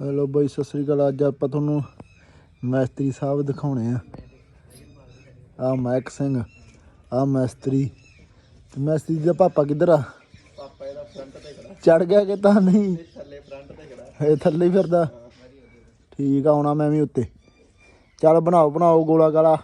Hello ਬਾਈ ਸਤਿ ਸ੍ਰੀ ਅਕਾਲ। ਅੱਜ ਆਪਾਂ ਤੁਹਾਨੂੰ ਮੈਸਤਰੀ ਸਾਹਿਬ ਦਿਖਾਉਣੇ ਆ। ਆ ਮੈਕ ਸਿੰਘ ਆ ਮੈਸਤਰੀ। ਤੇ ਮੈਸਤਰੀ ਦਾ ਪਾਪਾ ਕਿੱਧਰ ਆ? ਪਾਪਾ ਇਹਦਾ ਫਰੰਟ ਤੇ ਖੜਾ। ਚੜ ਗਿਆ ਕਿ ਤਾਂ ਨਹੀਂ? ਥੱਲੇ ਫਰੰਟ ਤੇ ਖੜਾ। ਇਹ ਥੱਲੇ ਹੀ ਫਿਰਦਾ। ਠੀਕ ਆ ਆਉਣਾ ਮੈਂ ਵੀ ਉੱਤੇ। ਚੱਲ ਬਣਾਓ ਬਣਾਓ ਗੋਲਾ ਗਾਲਾ।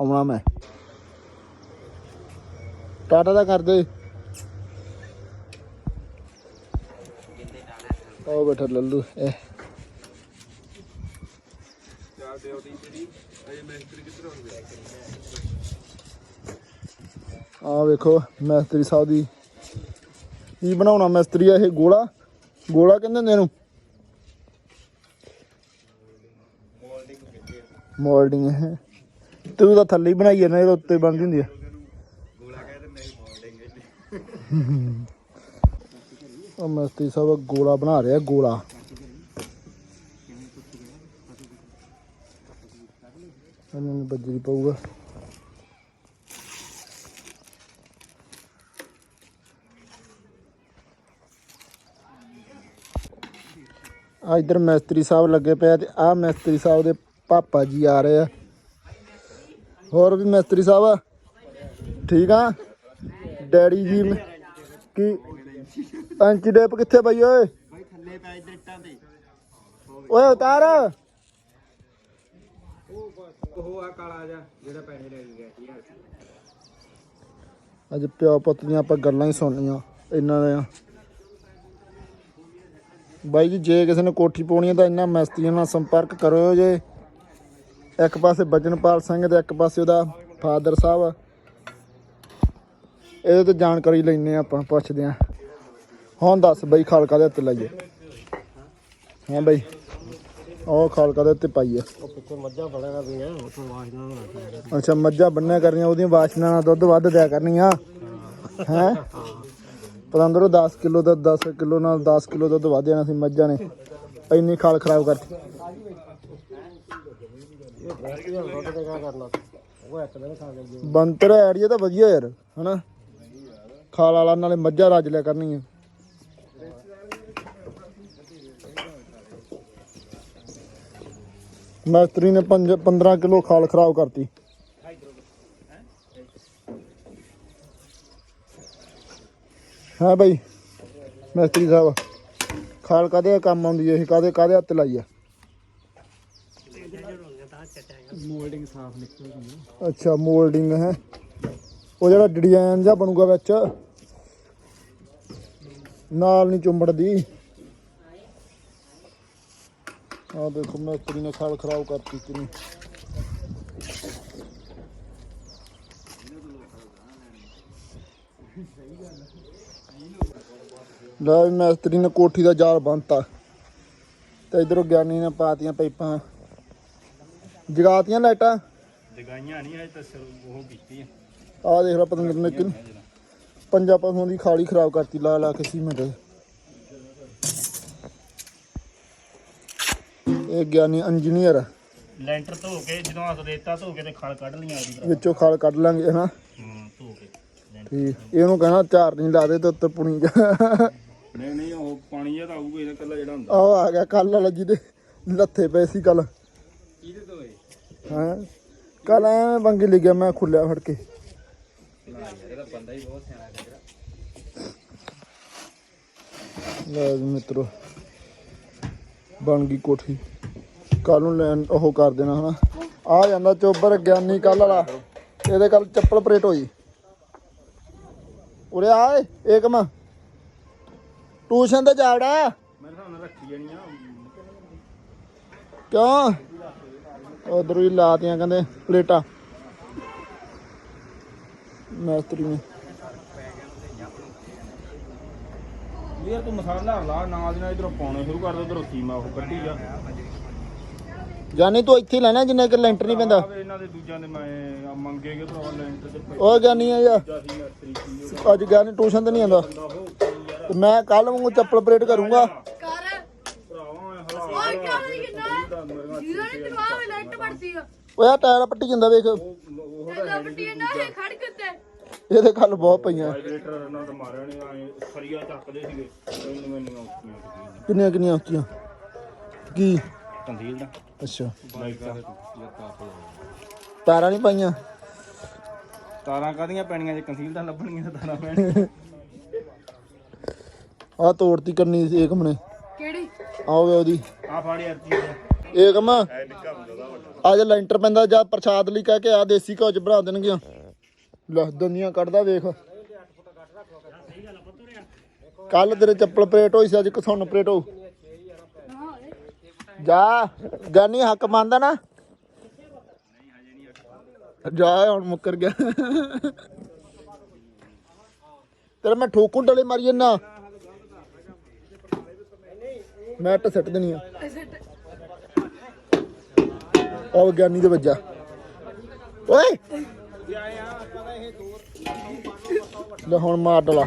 ਆਉਣਾ ਮੈਂ। ਟਾਟਾ ਦਾ ਕਰਦੇ ਉਹ ਬੈਠਾ ਲੱਲੂ ਇਹ ਚਾਰ ਦੇ ਉਹਦੀ ਜਿਹੜੀ ਅਜੇ ਮੈਸਤਰੀ ਕਿੱਧਰ ਹੋ ਗਿਆ ਆ ਵੇਖੋ ਮਿਸਤਰੀ ਸਾਹਿਬ ਦੀ ਕੀ ਬਣਾਉਣਾ ਮਿਸਤਰੀ ਆ ਇਹ ਗੋਲਾ? ਗੋਲਾ ਕਹਿੰਦੇ ਹੁੰਦੇ ਇਹਨੂੰ? ਮੋਲਡਿੰਗ ਹੈ ਤੂੰ ਤਾਂ ਥੱਲੇ ਹੀ ਬਣਾਈ ਜਾਂਦਾ ਇਹਦੇ ਉੱਤੇ ਬਣਦੀ ਹੁੰਦੀ ਆ। ਗੋਲਾ ਕਹਿੰਦੇ ਨਹੀਂ ਮੋਲਡਿੰਗ ਉਹ ਮਿਸਤਰੀ ਸਾਹਿਬ ਗੋਲਾ ਬਣਾ ਰਿਹਾ, ਗੋਲਾ। ਇਹਨਾਂ ਨੂੰ ਬੱਜਰੀ ਪਊਗਾ। ਆ ਇਧਰ ਮਿਸਤਰੀ ਸਾਹਿਬ ਲੱਗੇ ਪਏ ਆ ਤੇ ਆ ਮਿਸਤਰੀ ਸਾਹਿਬ ਦੇ ਪਾਪਾ ਜੀ ਆ ਰਹੇ ਆ। ਹੋਰ ਵੀ ਮਿਸਤਰੀ ਸਾਹਿਬ, ਠੀਕ ਆ? ਡੈਡੀ ਜੀ ਮ- ਕੀ ਪੰਚ ਡੇਪ ਕਿੱਥੇ ਪਈ ਓਏ? ਭਾਈ ਥੱਲੇ ਪੈ ਇੱਧਰ ਇੱਟਾਂ ਤੇ। ਓਏ ਉਤਾਰ। ਉਹ ਆ ਕਾਲਾ ਜਾ ਜਿਹੜਾ ਪੈਸੇ ਲੈ ਗਿਆ ਠੀਕ ਹੈ ਅੱਜ ਪਿਓ ਪੁੱਤ ਦੀਆਂ ਆਪਾਂ ਗੱਲਾਂ ਹੀ ਸੁਣਨੀਆਂ ਇਹਨਾਂ ਦੇ ਬਾਈ ਜੀ ਜੇ ਕਿਸੇ ਨੇ ਕੋਠੀ ਪਾਉਣੀ ਹੈ ਤਾਂ ਇਹਨਾਂ ਮਿਸਤਰੀਆਂ ਨਾਲ ਸੰਪਰਕ ਕਰੋ ਜੇ। ਇੱਕ ਪਾਸੇ ਬਚਨਪਾਲ ਸਿੰਘ ਤੇ ਇੱਕ ਪਾਸੇ ਉਹਦਾ ਫਾਦਰ ਸਾਹਿਬ। ਇਹਦੇ ਤੇ ਜਾਣਕਾਰੀ ਲੈਣੇ ਆਪਾਂ ਪੁੱਛਦੇ ਆਂ ਹੁਣ ਦੱਸ ਬਈ, ਖਾਲਕਾ ਦੇ ਉੱਤੇ ਲਾਈਏ। ਹਾਂ ਬਈ ਉਹ ਖਾਲਕਾ ਦੇ ਉੱਤੇ ਪਾਈਏ। ਉਹ ਪਿੱਛੇ ਮੱਝਾਂ ਬੜਾਗਾ ਵੀ ਉਹ ਤੋਂ ਆਵਾਜ਼ ਨਾ ਅੱਛਾ, ਮੱਝਾਂ ਬੰਨਿਆ ਕਰਨੀਆਂ, ਉਹਦੀਆਂ ਵਾਸ਼ਨਾ ਨਾਲ ਦੁੱਧ ਵੱਧ ਦਿਆ ਕਰਨੀਆਂ। ਹੈ? ਪਤੰਦਰੋਂ 10 ਕਿਲੋ ਦਾ 10 ਕਿਲੋ ਨਾਲ 10 ਕਿਲੋ ਦੁੱਧ ਵੱਧ ਜਾਣਾ ਸੀ ਮੱਝਾਂ ਨੇ। ਇੰਨੀ ਖਾਲ ਖਰਾਬ ਕਰਤੀ। ਇਹ ਬੈਠ ਕੇ ਬੰਤਰ ਆਈਡੀਆ ਤਾਂ ਵਧੀਆ ਯਾਰ, ਹਨਾ? ਖਾਲ ਵਾਲਾ, ਨਾਲੇ ਮੱਝਾਂ ਰੱਜ ਲਿਆ ਕਰਨੀਆਂ। ਮਿਸਤਰੀ ਨੇ 15 ਕਿਲੋ ਖਾਲ ਖਰਾਬ ਕਰਤੀ। ਹਾਂ ਬਾਈ? ਮਿਸਤਰੀ ਸਾਹਿਬ ਖਾਲ ਕਾਦੇ ਕੰਮ ਆਉਂਦੀ ਹੈ ਇਹ? ਕਾਦੇ ਕਾਦੇ ਹੱਥ ਲਾਈ ਆ? ਮੋਲਡਿੰਗ ਸਾਫ਼ ਨਿਕਲਦੀ ਅੱਛਾ ਮੋਲਡਿੰਗ ਹੈ। ਉਹ ਜਿਹੜਾ ਡਿਜ਼ਾਈਨ ਜਿਹਾ ਬਣੂਗਾ ਵਿੱਚ ਨਾਲ ਨਹੀਂ ਚੁੰਬੜਦੀ। ਆ ਦੇਖੋ ਮਿਸਤਰੀ ਨੇ ਖਾਲ ਖਰਾਬ ਕਰਤੀ ਕਿੰਨੀ। ਲੈ ਮਿਸਤਰੀ ਨੇ ਕੋਠੀ ਦਾ ਜਾਲ ਬੰਨਤਾ। ਤੇ ਇਧਰੋਂ ਗਿਆਨੀ ਨੇ ਪਾਤੀਆਂ ਪਾਈਪਾਂ। ਜਗਾਤੀਆਂ ਲਾਈਟਾਂ। ਜਗਾਈਆਂ ਨਹੀਂ ਅਜੇ ਤਾਂ ਸ਼ੁਰੂ ਉਹ ਕੀਤੀ ਆ ਦੇਖ ਲੈ ਪਤੰਦਰ ਨੇ ਕਿ ਪੰਜਾ ਪਸ਼ੂਆਂ ਦੀ ਖਾਲੀ ਖਰਾਬ ਕਰਤੀ ਲਾ ਲਾ ਕੇ ਸੀਮੈਂਟ। ਇਹ ਗਿਆਨੀ ਇੰਜੀਨੀਅਰ ਲੈਂਟਰ ਧੋ ਕੇ ਜਦੋਂ ਹੱਥ ਦੇਤਾ ਧੋ ਕੇ ਤੇ ਖਲ ਕੱਢ ਲੀਆਂ ਉਹਦੀ ਵਿੱਚੋਂ ਖਾਲ ਕੱਢ ਲਾਂਗੇ ਹਨਾ? ਹੂੰ ਧੋ ਕੇ। ਠੀਕ। ਇਹਨੂੰ ਕਹਿਣਾ ਚਾਰ ਨਹੀਂ ਲਾ ਦੇ ਤੇ ਉੱਤੇ ਪੁਣੀ। ਜਾ ਨਹੀਂ ਨਹੀਂ ਉਹ ਪਾਣੀ ਜਿਹਾ ਤਾਂ ਆਊਗਾ ਇਹਦਾ ਕੱਲਾ ਜਿਹੜਾ ਹੁੰਦਾ। ਆਹ ਆ ਗਿਆ ਕੱਲ ਵਾਲਾ ਜਿਹਦੇ ਲੱਥੇ ਪਏ ਸੀ ਕੱਲ। ਕਿਹਦੇ ਤੋਂ ਏ ਹਾਂ? ਕੱਲ ਐ ਬੰਗੀ ਲਿਖਿਆ ਮੈਂ ਖੁੱਲਿਆ ਫੜ ਕੇ। ਇਹਦਾ ਬੰਦਾ ਹੀ ਬਹੁਤ ਸਿਆਣਾ ਹੈ ਲੈ ਵੀ ਮਿੱਤਰੋ ਬਣ ਗਈ ਕੋਠੀ। ਕੱਲ ਨੂੰ ਲੈਣ ਉਹ ਕਰ ਦੇਣਾ ਹਨਾ। ਆ ਜਾਂਦਾ ਚੋਬਰ ਗਿਆਨੀ ਕੱਲ ਵਾਲਾ। ਇਹਦੇ ਕੱਲ ਚੱਪਲ ਪਰੇਟ ਹੋਈ। ਉਰੇ ਆਏ ਏਕਮ। ਟਿਊਸ਼ਨ ਤੇ ਜਾਵੜਾ ਮੇਰੇ ਹਿਸਾਬ ਨਾਲ ਰੱਖੀ ਜਾਣੀਆਂ ਕਿਉਂ? ਉਧਰ ਵੀ ਲਾਤੀਆਂ ਕਹਿੰਦੇ ਪਲੇਟਾਂ। ਮੈਸਤਰੀ ਨੇ। ਯਾਰ ਤੂੰ ਮਸਾਲਾ ਲਾ, ਨਾਲ ਦੀ ਨਾਲ ਇਧਰੋਂ ਪਾਉਣੇ ਸ਼ੁਰੂ ਕਰ ਦੇ, ਉਧਰੋਂ ਸੀਮਾ ਉਹ ਕੱਢੀ ਜਾ। ਜਾਨੀ ਤੂੰ ਇੱਥੇ ਹੀ ਲੈਣਾ ਜਿੰਨੇ ਕਿ ਲੈਂਟਰ ਨਹੀਂ ਪੈਂਦਾ। ਇਹਨਾਂ ਦੇ ਦੂਜਿਆਂ ਦੇ ਮੈਂ ਮੰਗੇਗੇ ਭਰਾ ਲੈਂਟਰ ਤੇ ਪੈਸੇ ਉਹ ਜਾਨੀ ਆ ਯਾਰ। ਜਾਸੀ ਮੈਸਤਰੀ ਕੀ ਅੱਜ ਗਿਆਨੀ ਟਿਊਸ਼ਨ ਤੇ ਨਹੀਂ ਆਂਦਾ ਤੇ ਮੈਂ ਕੱਲ ਨੂੰ ਚੱਪਲ ਕਰੂੰਗਾ। ਕਰ। ਭਰਾਵਾ ਓਏ ਆ। ਟਾਇਰ ਪੱਟੀ ਜਾਂਦਾ ਵੇਖ। ਖੜ ਕਿਤੇ ਇਹਦੇ ਕੱਲ ਬਹੁਤ ਪਈਆਂ। ਵਾਈਬ੍ਰੇਟਰ ਇਹਨਾਂ ਤੇ ਮਾਰਿਆ ਨੇ ਆਏ ਸਰੀਆ ਚੱਕਦੇ ਸੀਗੇ। ਇੰਨੀਆਂ ਇੰਨੀਆਂ ਉੱਚੀਆਂ ਕਿੰਨੀਆਂ ਕਿੰਨੀਆਂ ਉੱਚੀਆਂ ਕੀ? ਕੰਦੀਲ ਦਾ ਅੱਛਾ। ਲਾਈਟ ਦਾ ਤਾਰਾਂ ਨਹੀਂ ਪਾਈਆਂ? ਤਾਰਾਂ ਕਾਦੀਆਂ ਪੈਣੀਆਂ? ਜੇ ਕੰਸੀਲ ਦਾ ਲੱਭਣਗੀਆਂ ਤਾਂ ਤਾਰਾਂ ਪੈਣੀਆਂ ਆ ਤੋੜਤੀ ਕਰਨੀ ਸੀ ਏਕਮ ਨੇ। ਕਿਹੜੀ? ਆਓਗੇ ਉਹਦੀ। ਆ ਫਾੜੀ ਅਰਜੀ ਏਕਮ? ਅੱਜ ਲੈਂਟਰ ਪੈਂਦਾ ਜਾਂ ਪ੍ਰਸ਼ਾਦ ਲਈ ਕਹਿ ਕੇ ਆ ਦੇਸੀ ਘਿਓ ਚ ਬਣਾ ਦੇਣਗੇ ਲੈ ਦੰਦੀਆਂ ਕੱਢਦਾ ਵੇਖ। ਕੱਲ ਤੇਰੇ ਚੱਪਲ ਪਲੇਟ ਹੋਈ ਸੀ ਅੱਜ ਕਸੁੰਨ ਪਲੇਟ ਹੋ ਜਾ, ਗਾਨੀ ਹੱਕ ਮੰਨਦਾ ਨਾ। ਜਾ, ਹੁਣ ਮੁੱਕਰ ਗਿਆ। ਤੇਰੇ ਮੈਂ ਠੋਕੂ ਡਲੇ ਮਾਰੀ ਜੰਨਾ ਮੈਂ ਟ ਸੱਟ ਦੇਣੀ ਆ। ਉਹ ਵਿਗਿਆਨੀ ਦੇ ਵੱਜਾ। ਓਏ! ਲੈ ਹੁਣ ਮਾਰ ਡਲਾ।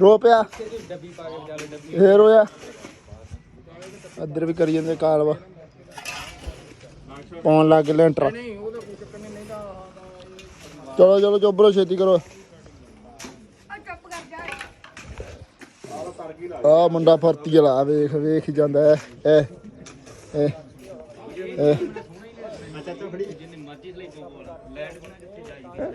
ਰੋ ਪਿਆ। ਫੇਰ ਰੋਇਆ ਇੱਧਰ ਵੀ ਕਰੀ ਜਾਂਦੇ ਕਾਲਵਾ। ਪਾਉਣ ਲੱਗ ਲੈਂਟਰ। ਚਲੋ ਚਲੋ ਚੋਬਰੋ ਛੇਤੀ ਕਰੋ। ਆ ਮੁੰਡਾ ਫਰਤੀ ਵਾਲਾ ਵੇਖ ਵੇਖ ਜਾਂਦਾ ਹੈ। ਇਹ ਇਹ ਅੱਛਾ, ਤਾਂ ਫੜੀ ਜਿੰਨੀ ਮਰਜ਼ੀ ਲਈ ਦੋ ਬੋਲ ਲੈਟ ਬਿਨਾ ਜਿੱਥੇ ਜਾਈਏ